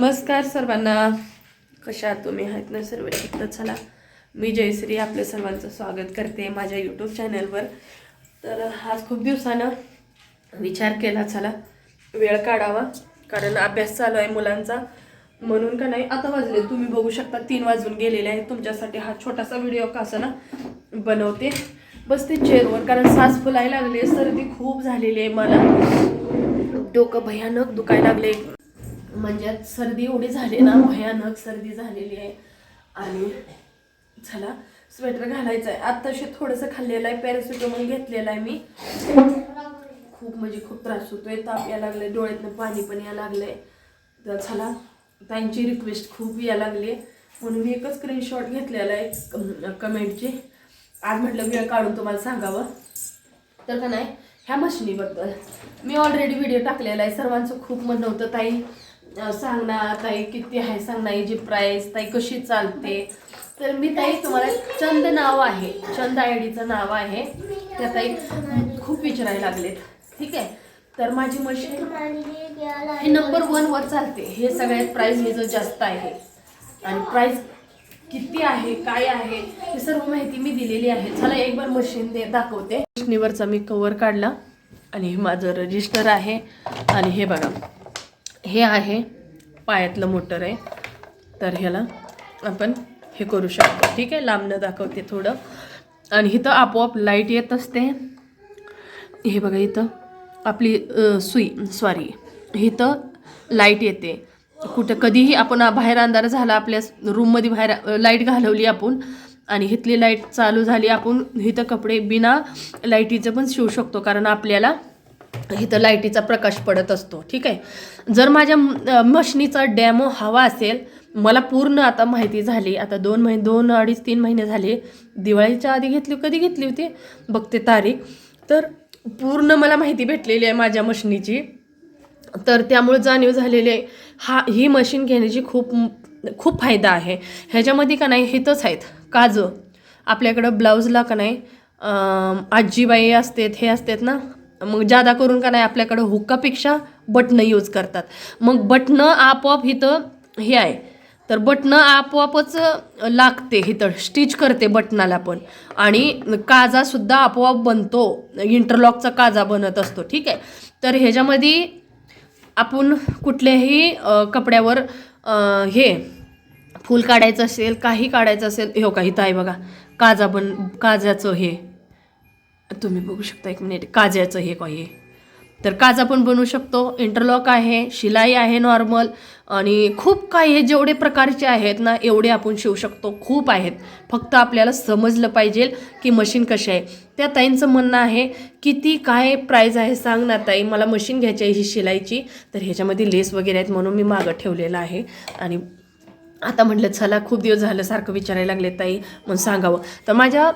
नमस्कार सर्वांना. कशा तुम्ही? आहेत ना सर्व तर चला मी जयश्री आपल्या सर्वांचं स्वागत करते माझ्या यूट्यूब चॅनलवर तर आज खूप दिवसानं विचार केला चला वेळ काढावा. कारण अभ्यास चालू आहे मुलांचा. म्हणून का नाही आता वाजले. तुम्ही बघू शकता तीन वाजून गेलेले आहेत. तुमच्यासाठी हा छोटासा व्हिडिओ कसा ना बनवते. बसते चेअरवर कारण सास फुलायला लागले सर्दी खूप झालेली आहे. मला डोकं भयानक दुखायला लागले म्हणजे सर्दी एवढी झाली ना भयानक सर्दी झालेली आहे. आणि चला स्वेटर घालायचं आहे आत्ताशी थोडंसं खाल्लेलं आहे पॅरासिटामॉल घेतलेलं आहे मी. खूप म्हणजे खूप त्रास होतोय ताप यायला लागले डोळ्यातनं पाणी पण यायला लागलंय. तर चला त्यांची रिक्वेस्ट खूप यायला लागली म्हणून मी एकच स्क्रीनशॉट घेतलेला आहे कमेंटची आज म्हटलं वेळ काढून तुम्हाला सांगावं. तर का नाही ह्या मशिनीबद्दल. मी ऑलरेडी व्हिडिओ टाकलेला आहे सर्वांचं खूप म्हणणं होतं ताई. सांग ना ताई किती आहे सांग ना याची प्राईस ताई कशी चालते? तर मी ताई तुम्हाला चंद नाव आहे. चंद आय डीचं नाव आहे. त्या ताई खूप विचारायला लागलेत. ठीक आहे? तर माझी मशीन हे नंबर वन वर चालते. हे सगळ्यात प्राईस हे जो जास्त आहे. आणि प्राईस किती आहे काय आहे हे सर्व माहिती मी दिलेली आहे. चला एक बार मशीन दे दाखवते. मशिनीवरचा मी कवर काढला. आणि हे माझं रजिस्टर आहे. आणि हे बघा. हे आहे पायातलं मोटर आहे. तर ह्याला आपण हे करू शकतो. ठीक आहे? लांबनं दाखवते थोडं. आणि इथं आपोआप लाइट येत असते. हे बघा इथं आपली सुई सॉरी इथं लाइट येते. कुठं कधीही आपण बाहेर अंधार झाला आपल्या रूममध्ये बाहेर लाइट घालवली आपण आणि इथली लाइट चालू झाली आपण इथं कपडे बिना लाईटीचं पण शिवू शकतो. कारण आपल्याला इथं लाईटीचा प्रकाश पडत असतो ठीक आहे? जर माझ्या मशनीचा डॅमो हवा असेल मला पूर्ण आता माहिती झाली आता दोन महिने दोन अडीच तीन महिने झाले दिवाळीच्या आधी घेतली कधी घेतली होती? बघते तारीख. तर पूर्ण मला माहिती भेटलेली आहे माझ्या मशनीची. तर त्यामुळे जाणीव झालेली आहे हा ही मशीन घेण्याची खूप खूप फायदा आहे. ह्याच्यामध्ये का नाही हेतच आहेत. काजं. आपल्याकडं ब्लाऊजला का नाही आजीबाई असतात हे असतात ना मग जादा करून का नाही आपल्याकडं हुक्कापेक्षा बटणं यूज करतात. मग बटणं आपोआप इथं हे आहे. तर बटणं आपोआपच लागते इथं स्टिच करते बटनाला पण. आणि काजासुद्धा आपोआप बनतो. इंटरलॉकचा काजा बनत असतो ठीक आहे? तर ह्याच्यामध्ये आपण कुठल्याही कपड्यावर हे फूल काढायचं असेल काही काढायचं असेल हो का इथं आहे बघा. काजा बन काजाचं हे. तुम्ही बघू शकता एक मिनिट. काज्याचं हे काही हे तर काज आपण बनवू शकतो. इंटरलॉक आहे शिलाई आहे नॉर्मल आणि खूप काही हे जेवढे प्रकारचे आहेत ना एवढे आपण शिवू शकतो. खूप आहेत. फक्त आपल्याला समजलं पाहिजे की मशीन कशी आहे. त्या ताईंचं म्हणणं आहे किती काय प्राईज आहे सांग ना ताई. मला मशीन घ्यायची आहे ही शिलाईची. तर ह्याच्यामध्ये लेस वगैरे आहेत म्हणून मी मागं ठेवलेलं आहे. आणि आता म्हटलं चला खूप दिवस झालं सारखं विचारायला लागले ताई. म्हणून सांगावं. तर माझ्या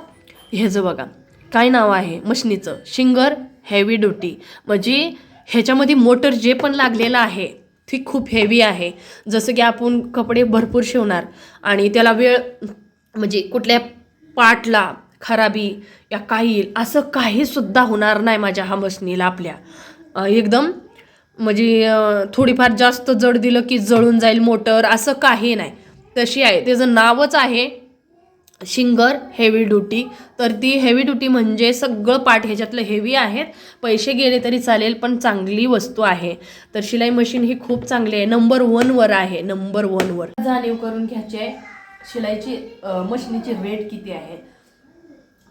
ह्याचं बघा. काय नाव आहे? मशनीचं. शिंगर हेवी ड्युटी म्हणजे ह्याच्यामध्ये मोटर जे पण लागलेलं आहे ती खूप हेवी आहे. जसं की आपण कपडे भरपूर शिवणार आणि त्याला वेळ म्हणजे कुठल्या पाटला खराबी या काही असं काहीसुद्धा होणार नाही माझ्या हा मशनीला आपल्या. एकदम म्हणजे थोडीफार जास्त जड दिलं की जळून जाईल मोटर असं काही नाही. तशी आहे. त्याचं नावच आहे शिंगर हेवी ड्युटी तर ती हेवी ड्युटी म्हणजे सगळं पार्ट ह्याच्यातलं हेवी आहेत. पैसे गेले तरी चालेल पण चांगली वस्तू आहे. तर शिलाई मशीन ही खूप चांगली आहे. नंबर वनवर आहे. नंबर वनवर जाणीव करून घ्यायची आहे. शिलाईची मशीनीची मशिनीची रेट किती आहे?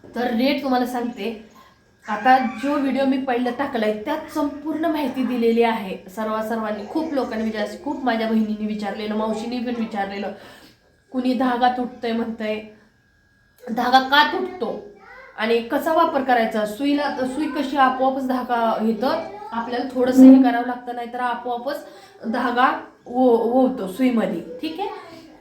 तर रेट तुम्हाला सांगते. आता जो व्हिडिओ मी पहिलं आहे त्यात संपूर्ण माहिती दिलेली आहे. सर्व सर्वांनी खूप लोकांनी विचार खूप माझ्या बहिणींनी विचारलेलं मावशीने पण विचारलेलं. कुणी धागा तुटतंय म्हणतंय. धागा का तुटतो? आणि कसा वापर करायचा? सुईला सुई कशी आपोआपच धागा इथं आपल्याला थोडंसं हे करावं लागतं नाही तर आपोआपच धागा वो ओवतो सुईमध्ये. ठीक आहे?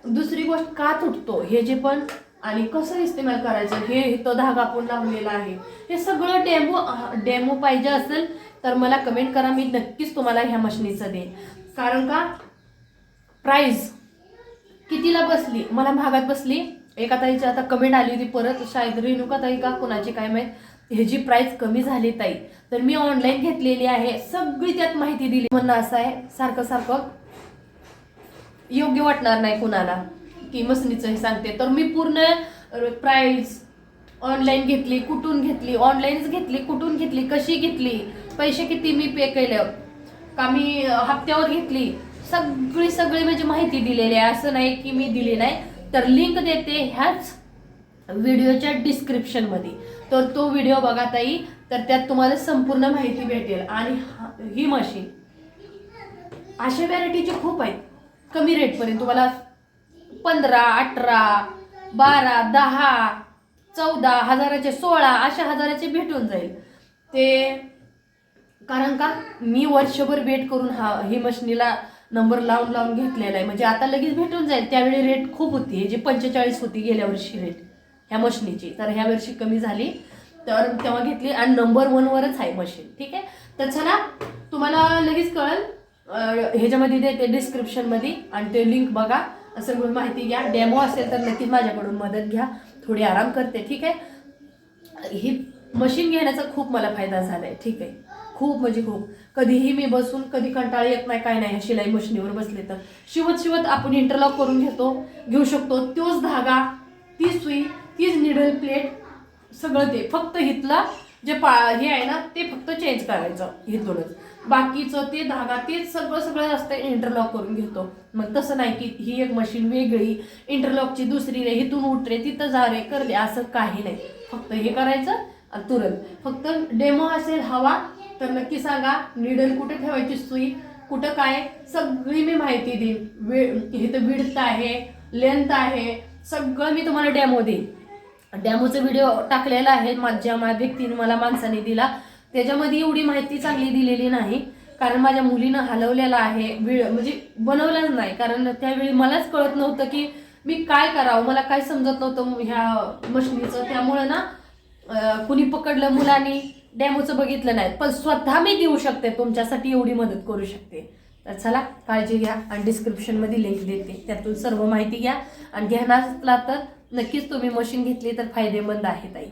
दुसरी गोष्ट का तुटतो? हे जे पण आणि कसं इस्तेमाल करायचं? हे इथं धागा आपण लावलेला आहे. हे सगळं डेमो डेमो पाहिजे असेल तर मला कमेंट करा. मी नक्कीच तुम्हाला ह्या मशिनीचं देईन. कारण का? प्राईज कितीला बसली? मला महागात बसली? एका ताईची आता कमेंट आली होती परत शायद रेणुका ताई का कुणाची काय माहीत? ह्याची प्राइस कमी झाली ताई. तर मी ऑनलाईन घेतलेली आहे. सगळी त्यात माहिती दिली. म्हणणं असं आहे सारखं सारखं योग्य वाटणार नाही कुणाला. की मसनीचं हे सांगते. तर मी पूर्ण प्राईज ऑनलाईन घेतली कुठून घेतली ऑनलाईनच घेतली कुठून घेतली कशी घेतली पैसे किती मी पे केलं का मी हप्त्यावर घेतली सगळी सगळी म्हणजे माहिती दिलेली आहे. असं नाही की मी दिली नाही. तर लिंक देते ह्याच व्हिडिओच्या डिस्क्रिप्शनमध्ये तर तो व्हिडिओ बघा ताई तर त्यात तुम्हाला संपूर्ण माहिती भेटेल. आणि ही मशीन अशा व्हरायटीचे खूप आहेत. कमी रेटपर्यंत तुम्हाला पंधरा अठरा बारा दहा चौदा हजाराचे सोळा अशा हजाराचे भेटून जाईल. ते कारण का मी वर्षभर वेट करून हा ही मशनीला नंबर लावून लावून घेतलेला आहे. म्हणजे आता लगेच भेटून जाईल. त्यावेळी रेट खूप होती. जी पंचेचाळीस होती गेल्या वर्षी रेट ह्या मशीनीची. तर ह्या वर्षी कमी झाली. तर तेव्हा घेतली आणि नंबर वनवरच आहे मशीन ठीक आहे? तर चला तुम्हाला लगेच कळेल. ह्याच्यामध्ये देते डिस्क्रिप्शनमध्ये आणि ते लिंक बघा. सगळी माहिती घ्या. डेमो असेल तर नक्कीच माझ्याकडून मदत घ्या. थोडी आराम करते. ठीक आहे? ही मशीन घेण्याचा खूप मला फायदा झाला आहे ठीक आहे? खूप म्हणजे खूप. कधीही मी बसून कधी कंटाळा येत नाही काय नाही शिलाई मशीनीवर बसले तर. शिवत शिवत आपण इंटरलॉक करून घेतो घेऊ शकतो. तोच धागा ती सुई तीच निडल प्लेट सगळं ते. फक्त हिथला जे पा हे आहे ना ते फक्त चेंज करायचं हिथूनच बाकीचं ते धागा तेच सगळं सगळं असतं इंटरलॉक करून घेतो. मग तसं नाही की ही एक मशीन वेगळी इंटरलॉकची दुसरी रे हिथून उठरे तिथं जा रे कर असं काही नाही. फक्त हे करायचं तुरंत. फक्त डेमो असेल हवा तर नक्की सांगा निडल कुठे ठेवायची सुई? कुठं काय? सगळी मी माहिती देईन. वेळ इथं विडत आहे लेंथ आहे सगळं मी तुम्हाला डॅमो देईन. डॅमोचा व्हिडिओ टाकलेला आहे माझ्या मा व्यक्तीने मला माणसाने दिला. त्याच्यामध्ये एवढी माहिती चांगली दिलेली नाही कारण माझ्या मुलीनं हलवलेला आहे वेळ म्हणजे बनवलंच नाही. कारण त्यावेळी मलाच कळत नव्हतं की मी काय करावं मला काय समजत नव्हतं ह्या मशिनीचं. त्यामुळं ना कुणी पकडलं मुलांनी डॅमोचं बघितलं नाही पण स्वतः मी देऊ शकते तुमच्यासाठी एवढी मदत करू शकते. तर चला काळजी घ्या आणि डिस्क्रिप्शनमध्ये लिंक देते. त्यातून सर्व माहिती घ्या आणि घेणार असला तर नक्कीच तुम्ही मशीन घेतली तर फायदेमंद आहे ताई.